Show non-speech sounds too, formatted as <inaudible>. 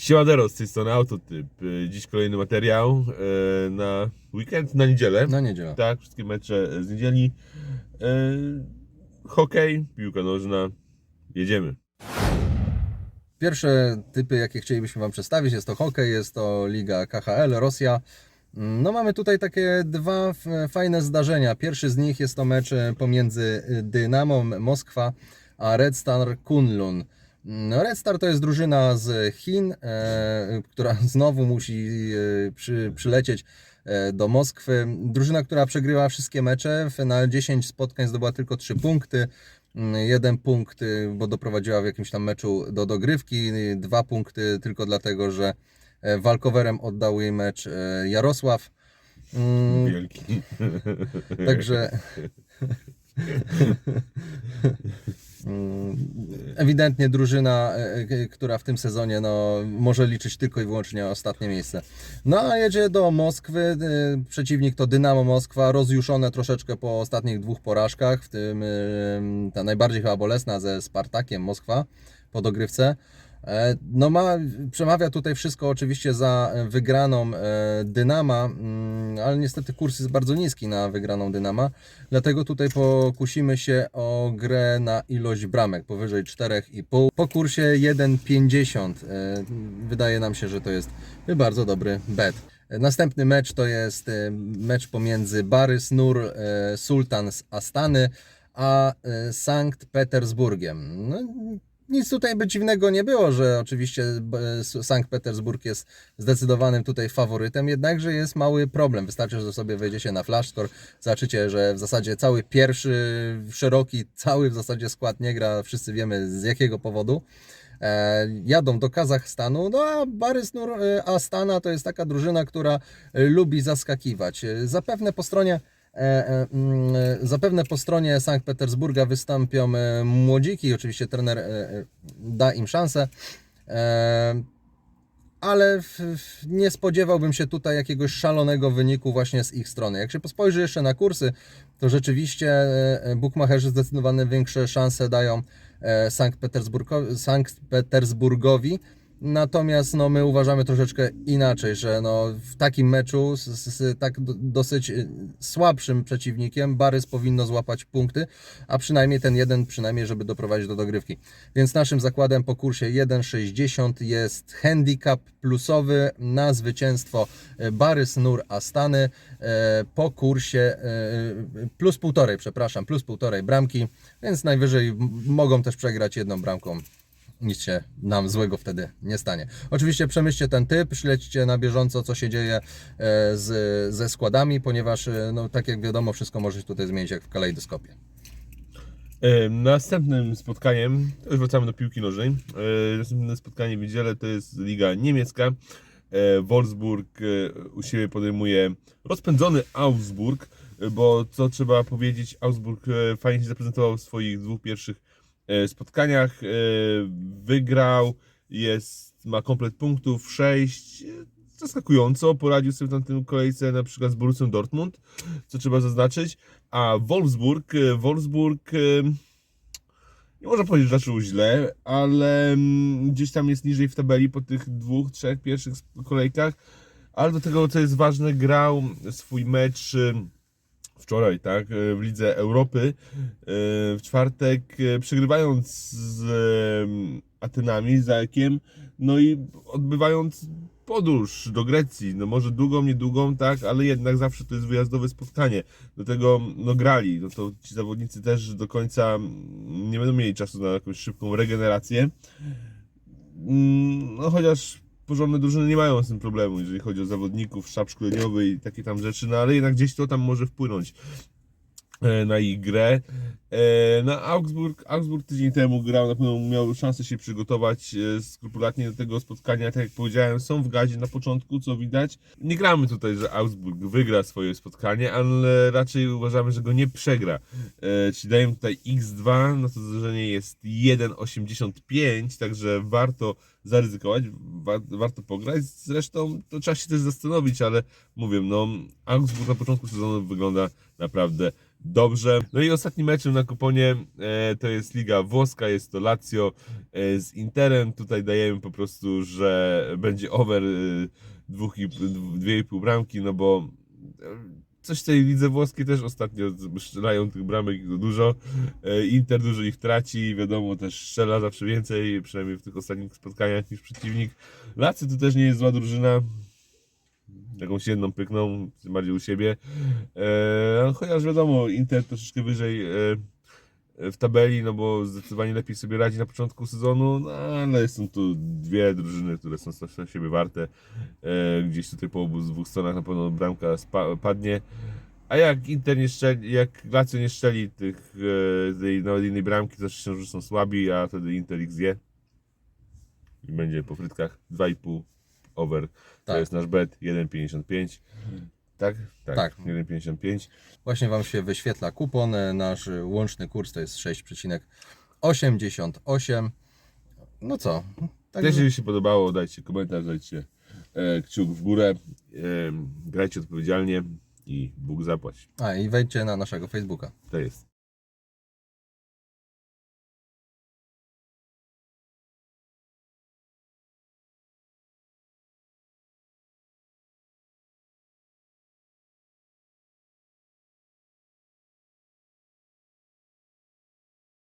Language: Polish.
Siemadero, z tej strony Autotyp. E, Dziś kolejny materiał e, na weekend, na niedzielę. Na niedzielę. Tak, wszystkie mecze z niedzieli. E, Hokej, piłka nożna. Jedziemy. Pierwsze typy, jakie chcielibyśmy Wam przedstawić, jest to hokej, jest to Liga KHL, Rosja. No mamy tutaj takie dwa fajne zdarzenia. Pierwszy z nich jest to mecz pomiędzy Dynamo Moskwa a Red Star Kunlun. No, Red Star to jest drużyna z Chin, e, która <laughs> znowu musi e, przy, przylecieć e, do Moskwy. Drużyna, która przegrywa wszystkie mecze, na 10 spotkań zdobyła tylko 3 punkty. Mm, Jeden punkt, y, bo doprowadziła w jakimś tam meczu do dogrywki, y, dwa punkty tylko dlatego, że e, walkowerem oddał jej mecz e, Jarosław. Mm, Wielki. Także <laughs> ewidentnie drużyna, e, e, która w tym sezonie no, może liczyć tylko i wyłącznie ostatnie miejsce. No a jedzie do Moskwy. e, Przeciwnik to Dynamo Moskwa, rozjuszone troszeczkę po ostatnich dwóch porażkach, w tym ta najbardziej chyba bolesna ze Spartakiem Moskwa po dogrywce. E, No ma, przemawia tutaj wszystko oczywiście za wygraną e, Dynama, mm, ale niestety kurs jest bardzo niski na wygraną Dynama, dlatego tutaj pokusimy się o grę na ilość bramek powyżej 4,5 po kursie 1,50. E, Wydaje nam się, że to jest bardzo dobry bet. E, Następny mecz to jest e, mecz pomiędzy Barys Nur e, Sultan z Astany a e, Sankt Petersburgiem. No, nic tutaj by dziwnego nie było, że oczywiście b- Sankt Petersburg jest zdecydowanym tutaj faworytem, jednakże jest mały problem. Wystarczy, że sobie wejdziecie na Flashscore, zobaczycie, że w zasadzie cały pierwszy, szeroki, cały w zasadzie skład nie gra, wszyscy wiemy z jakiego powodu. E, jadą do Kazachstanu, no a Barys Nur e, Astana to jest taka drużyna, która e, lubi zaskakiwać. E, Zapewne po stronie E, e, e, Zapewne po stronie Sankt Petersburga wystąpią e, młodziki, oczywiście trener e, e, da im szansę, e, ale nie spodziewałbym się tutaj jakiegoś szalonego wyniku właśnie z ich strony. Jak się spojrzy jeszcze na kursy, to rzeczywiście e, e, bookmacherzy zdecydowanie większe szanse dają e, Sankt, Petersburgo, Sankt Petersburgowi. Natomiast no, my uważamy troszeczkę inaczej, że no, w takim meczu z, z, tak do, dosyć y, słabszym przeciwnikiem Barys powinno złapać punkty, a przynajmniej ten jeden, przynajmniej żeby doprowadzić do dogrywki. Więc naszym zakładem po kursie 1,60 jest handicap plusowy na zwycięstwo y, Barys Nur Astany e, po kursie plus półtorej, przepraszam, plus półtorej bramki, więc najwyżej mogą też przegrać jedną bramką nic się nam złego wtedy nie stanie. Oczywiście przemyślcie ten typ, śledźcie na bieżąco, co się dzieje e, z, ze składami, ponieważ, e, no, tak jak wiadomo, wszystko może się tutaj zmienić jak w kalejdoskopie. E, Następnym spotkaniem, już wracamy do piłki nożnej. Następne spotkanie w niedzielę to jest Liga Niemiecka. Wolfsburg u siebie podejmuje rozpędzony Augsburg, bo co trzeba powiedzieć, Augsburg fajnie się zaprezentował w swoich dwóch pierwszych spotkaniach. E, Wygrał, jest, ma komplet punktów 6. Zaskakująco poradził sobie w tamtym kolejce na przykład z Borussią Dortmund, co trzeba zaznaczyć. A Wolfsburg, e, Wolfsburg e, nie można powiedzieć, że zaczął źle, ale mm, gdzieś tam jest niżej w tabeli po tych dwóch, trzech pierwszych kolejkach. Ale do tego, co jest ważne, grał swój mecz wczoraj, tak, y, w Lidze Europy y, w czwartek, y, przegrywając z Atenami, z Ajakiem, no i odbywając podróż do Grecji, no może długą, niedługą, tak, ale jednak zawsze to jest wyjazdowe spotkanie. Do tego, no grali, no to ci zawodnicy też do końca nie będą mieli czasu na jakąś szybką regenerację. Mm, No chociaż porządne drużyny nie mają z tym problemu, jeżeli chodzi o zawodników, sztab szkoleniowy i takie tam rzeczy, no ale jednak gdzieś to tam może wpłynąć na ich grę. E, Na Augsburg, Augsburg tydzień temu grał, na pewno miał szansę się przygotować e, skrupulatnie do tego spotkania. Tak jak powiedziałem, są w gazie na początku, co widać. Nie gramy tutaj, że Augsburg wygra swoje spotkanie, ale raczej uważamy, że go nie przegra. E, Czyli dajemy tutaj x2, no to zdarzenie jest 1,85, także warto zaryzykować, wa- warto pograć. Zresztą to trzeba się też zastanowić, ale mówię, no Augsburg na początku sezonu wygląda naprawdę dobrze. No i ostatnim meczem na kuponie e, to jest Liga Włoska, jest to Lazio e, z Interem. Tutaj dajemy po prostu, że będzie over e, dwóch i, dwie i pół bramki, no bo e, coś tej lidze włoskiej też ostatnio strzelają tych bramek dużo. E, Inter dużo ich traci, wiadomo, też strzela zawsze więcej, przynajmniej w tych ostatnich spotkaniach niż przeciwnik. Lazio to też nie jest zła drużyna. Jakąś jedną pykną, tym bardziej u siebie. E, chociaż wiadomo, Inter troszeczkę wyżej e, w tabeli, no bo zdecydowanie lepiej sobie radzi na początku sezonu, no ale są tu dwie drużyny, które są na siebie warte. E, gdzieś tutaj po obu z dwóch stronach na pewno bramka spa, padnie. A jak Inter nie szczeli, jak Lazio nie szczeli tych e, tej nawet innej bramki, to się, że są słabi, a wtedy Inter ich zje. I będzie po frytkach 2,5 over. To Tak. jest nasz bet 1,55. Tak? Tak. Tak. 1,55. Właśnie Wam się wyświetla kupon. e, Nasz łączny kurs to jest 6,88. No co? Tak, Jeżeli się podobało, dajcie komentarz, dajcie e, kciuk w górę. E, grajcie odpowiedzialnie i Bóg zapłać. a i wejdźcie na naszego Facebooka. To jest.